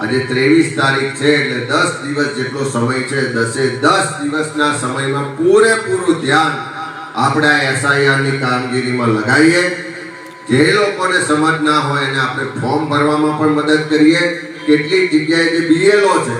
આજે ત્રેવીસ તારીખ છે એટલે દસ દિવસ જેટલો સમય છે, દસે દસ દિવસના સમયમાં પૂરેપૂરું ધ્યાન આપણે એસઆઈઆરની કામગીરીમાં લગાવીએ. જે લોકોને સમજ ના હોય એને આપણે ફોર્મ ભરવામાં પણ મદદ કરીએ. કેટલીક જગ્યાએ જે બીએલઓ છે,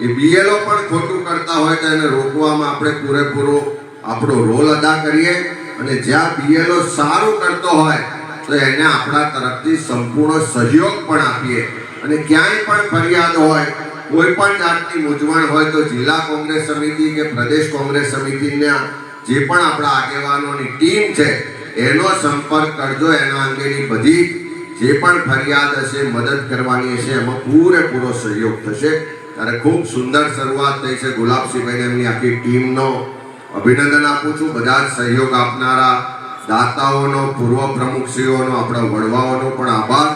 એ બીએલઓ પણ ખોટું કરતા હોય તો એને રોકવામાં આપણે પૂરેપૂરો આપણો રોલ અદા કરીએ. અને જ્યાં બીએલઓ સારું કરતો હોય તો એને આપણા તરફથી સંપૂર્ણ સહયોગ પણ આપીએ. અને ક્યાંય પણ ફરિયાદ હોય, કોઈ પણ જાતની મૂંઝવણ હોય તો જિલ્લા કોંગ્રેસ સમિતિ કે પ્રદેશ કોંગ્રેસ સમિતિના જે પણ આપણા આગેવાનોની ટીમ છે, એનો સંપર્ક કરજો. એના અંગેની બધી જે પણ ફરિયાદ હશે, મદદ કરવાની હશે, એમાં પૂરેપૂરો સહયોગ થશે. ત્યારે ખૂબ સુંદર શરૂઆત થઈ છે. ગુલાબસિંહભાઈને એમની આખી ટીમનો અભિનંદન આપું છું. બધા જ સહયોગ આપનારા દાતાઓનો, પૂર્વ પ્રમુખશ્રીઓનો, આપણા વડવાઓનો પણ આભાર.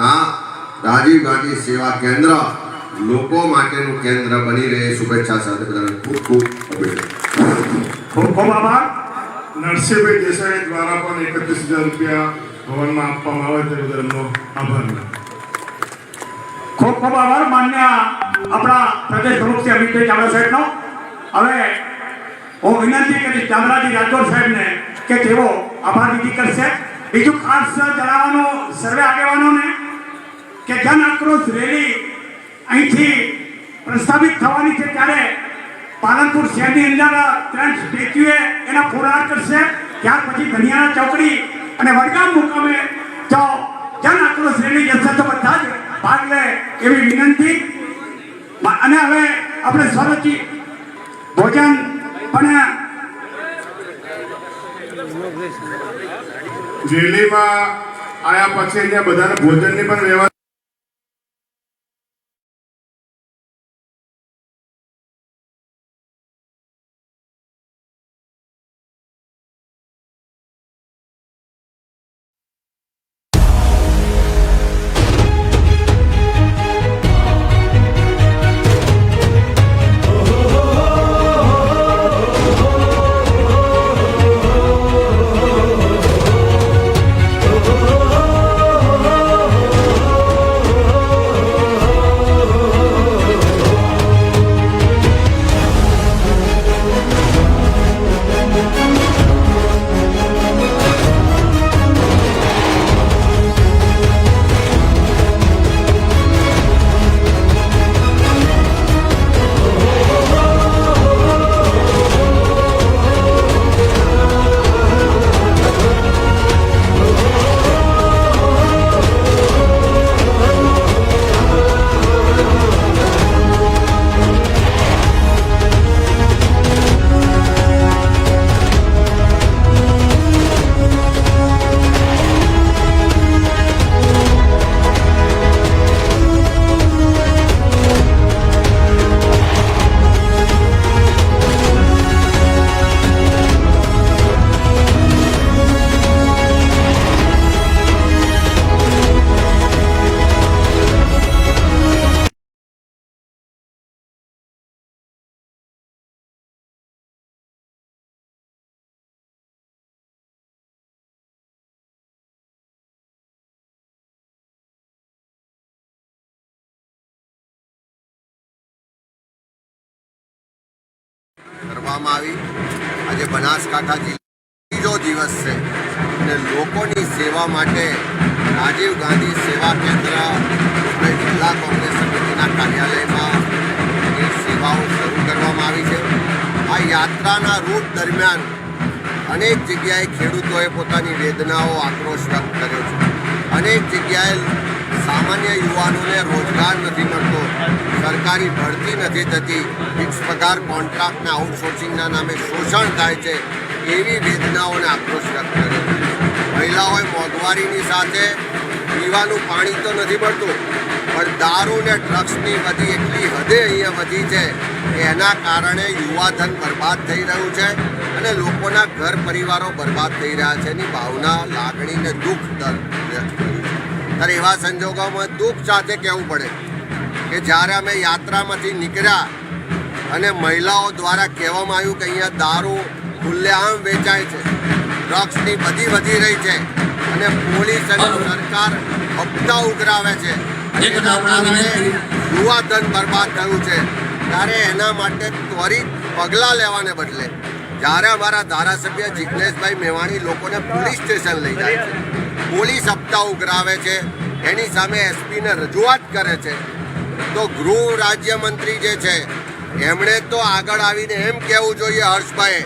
આ રાજીવ ગાંધી સેવા કેન્દ્ર લોકો માટેનું કેન્દ્ર બની રહે. શુભેચ્છા સાથે બધાને ખૂબ ખૂબ અભિનંદન. ખૂબ ખૂબ આભાર. નરસિંહભાઈ દેસાઈ દ્વારા પણ એકત્રીસ હજાર રૂપિયા ભવનમાં આપવામાં આવે તે બદલ આભાર. ખૂબ ખૂબ આભાર. માન્ય આપણા પ્રદેશ પ્રમુખ શ્રી અમિતભાઈ ચાવડા સાહેબનો. હવે હું વિનંતી કરીશ ચામરાજી રાજકોટ સાહેબને કે તેઓ આભાર વિધિ કરશે. બીજું ખાસ જણાવવાનું સર્વે આગેવાનોને કે જન આક્રોશ રેલી અહીંથી પ્રસ્થાપિત થવાની છે ત્યારે પાલનપુર શહેરની અંદર ત્રણ સ્ટેચ્યુએ એના ફોરહાર કરશે. ત્યાર પછી ધનિયાના ચોકડી અને વડગામ મુકામે જો જન આક્રોશ રેલી જશે તો બધા જ ભાગ લે એવી વિનંતી. અને હવે આપણે સ્વરચી ભોજન પણ રેલીમાં આયા પછી અહીંયા બધાને ભોજનની પણ વ્યવસ્થા કરવામાં આવી. આજે બનાસકાંઠા ત્રીજો દિવસ છે અને લોકોની સેવા માટે રાજીવ ગાંધી સેવા કેન્દ્ર જિલ્લા કોંગ્રેસ સમિતિના કાર્યાલયમાં એ સેવાઓ શરૂ કરવામાં આવી છે. આ યાત્રાના રૂટ દરમિયાન અનેક જગ્યાએ ખેડૂતોએ પોતાની વેદનાઓ આક્રોશ વ્યક્ત કર્યો છે. અનેક જગ્યાએ સામાન્ય યુવાનોને રોજગાર નથી મળતો. સરકારી ભરતી નથી થતી ફિક્સ પગાર કોન્ટ્રાક્ટના આઉટસોર્સિંગના નામે શોષણ થાય છે, એવી વેદનાઓને આક્રોશ વ્યક્ત કર્યો. મહિલાઓએ મોંઘવારીની સાથે પીવાનું પાણી તો નથી મળતું, પણ દારૂ ને ડ્રગ્સની બધી એટલી હદે અહીંયા વધી છે કે એના કારણે યુવાધન બરબાદ થઈ રહ્યું છે અને લોકોના ઘર પરિવારો બરબાદ થઈ રહ્યા છે એની ભાવના, લાગણી ને દુઃખ વ્યક્ત કર્યું છે. ત્યારે એવા સંજોગોમાં દુઃખ સાથે કહેવું પડે કે જ્યારે અમે યાત્રામાંથી નીકળ્યા અને મહિલાઓ દ્વારા કહેવામાં આવ્યું કે અહીંયા દારૂ ખુલ્લેઆમ વેચાય છે ડ્રગ્સની બધી વધી રહી છે અને પોલીસ અને સરકાર હપ્તા ઉઘરાવે છે. યુવા ધન બરબાદ થયું છે. ત્યારે એના માટે ત્વરિત પગલાં લેવાને બદલે જ્યારે અમારા ધારાસભ્ય જિજ્ઞેશભાઈ મેવાણી લોકોને પોલીસ સ્ટેશન લઈ જાય છે પોલીસ હપ્તા ઉઘરાવે છે એની સામે એસપીને રજૂઆત કરે છે તો ગૃહ રાજ્યમંત્રી જે છે, એમણે તો આગળ આવીને એમ કહેવું જોઈએ હર્ષભાઈ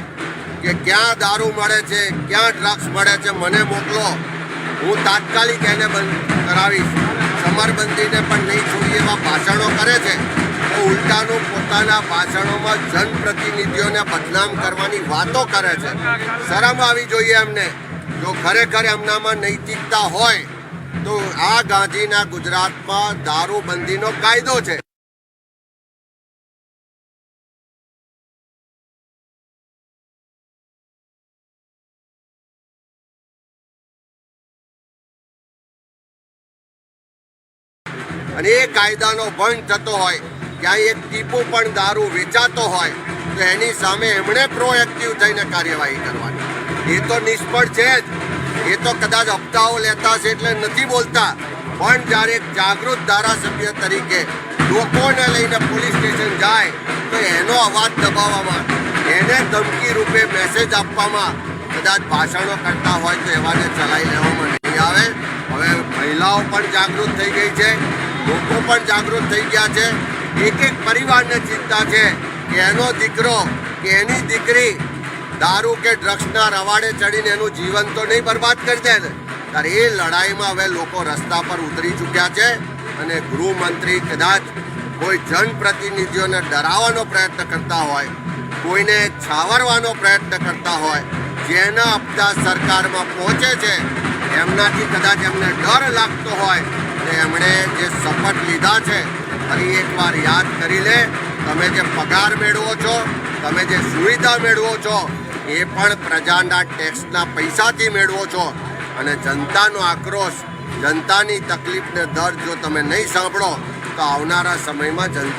કે ક્યાં દારૂ મળે છે, ક્યાં ડ્રગ્સ મળે છે, મને મોકલો. હું તાત્કાલિક એને બંધ કરાવીશ. સમરબંધીને પણ નહીં છોડી એવા ભાષણો કરે છે. તો ઉલટાનું પોતાના ભાષણોમાં જનપ્રતિનિધિઓને બદનામ કરવાની વાતો કરે છે. શરમ આવી જોઈએ એમને. જો ખરેખર એમનામાં નૈતિકતા હોય તો આ ગાંધીના ગુજરાતમાં દારૂબંધીનો કાયદો છે. અને એ કાયદાનો ભંગ થતો હોય, ક્યાંય એક ટીપુ પણ દારૂ વેચાતો હોય, તો એની સામે એમણે પ્રોએક્ટિવ થઈને કાર્યવાહી કરવાની. એ તો નિષ્ફળ છે જ. એ તો કદાચ હપ્તાઓ લેતા છે એટલે નથી બોલતા. પણ જ્યારે જાગૃત ધારાસભ્ય તરીકે લોકોને લઈને પોલીસ સ્ટેશન જાય, તો એનો અવાજ દબાવવામાં, એને ધમકી રૂપે મેસેજ આપવામાં કદાચ ભાષણો કરતા હોય તો એવાને ચલાવી લેવામાં નહીં આવે. હવે મહિલાઓ પણ જાગૃત થઈ ગઈ છે, લોકો પણ જાગૃત થઈ ગયા છે. એક એક પરિવારને ચિંતા છે કે એનો દીકરો કે એની દીકરી દારૂ કે ડ્રગ્સના રવાડે ચડીને એનું જીવન તો નહીં બરબાદ કરી દે ને. ત્યારે એ લડાઈમાં હવે લોકો રસ્તા પર ઉતરી ચૂક્યા છે અને ગૃહમંત્રી કદાચ કોઈ જનપ્રતિનિધિઓને ડરાવવાનો પ્રયત્ન કરતા હોય, કોઈને છાવરવાનો પ્રયત્ન કરતા હોય, જેના હપ્તા સરકારમાં પહોંચે છે, એમનાથી કદાચ એમને ડર લાગતો હોય ને એમણે જે શપથ લીધા છે, ફરી એકવાર યાદ કરી લે, તમે જે પગાર મેળવો છો, તમે જે સુવિધા મેળવો છો એ પણ પ્રજાના ટેક્સના પૈસાથી મેળવો છો. અને જનતાનો આક્રોશ, જનતાની તકલીફને દર જો તમે નહીં સાંભળો, તો આવનારા સમયમાં જનતા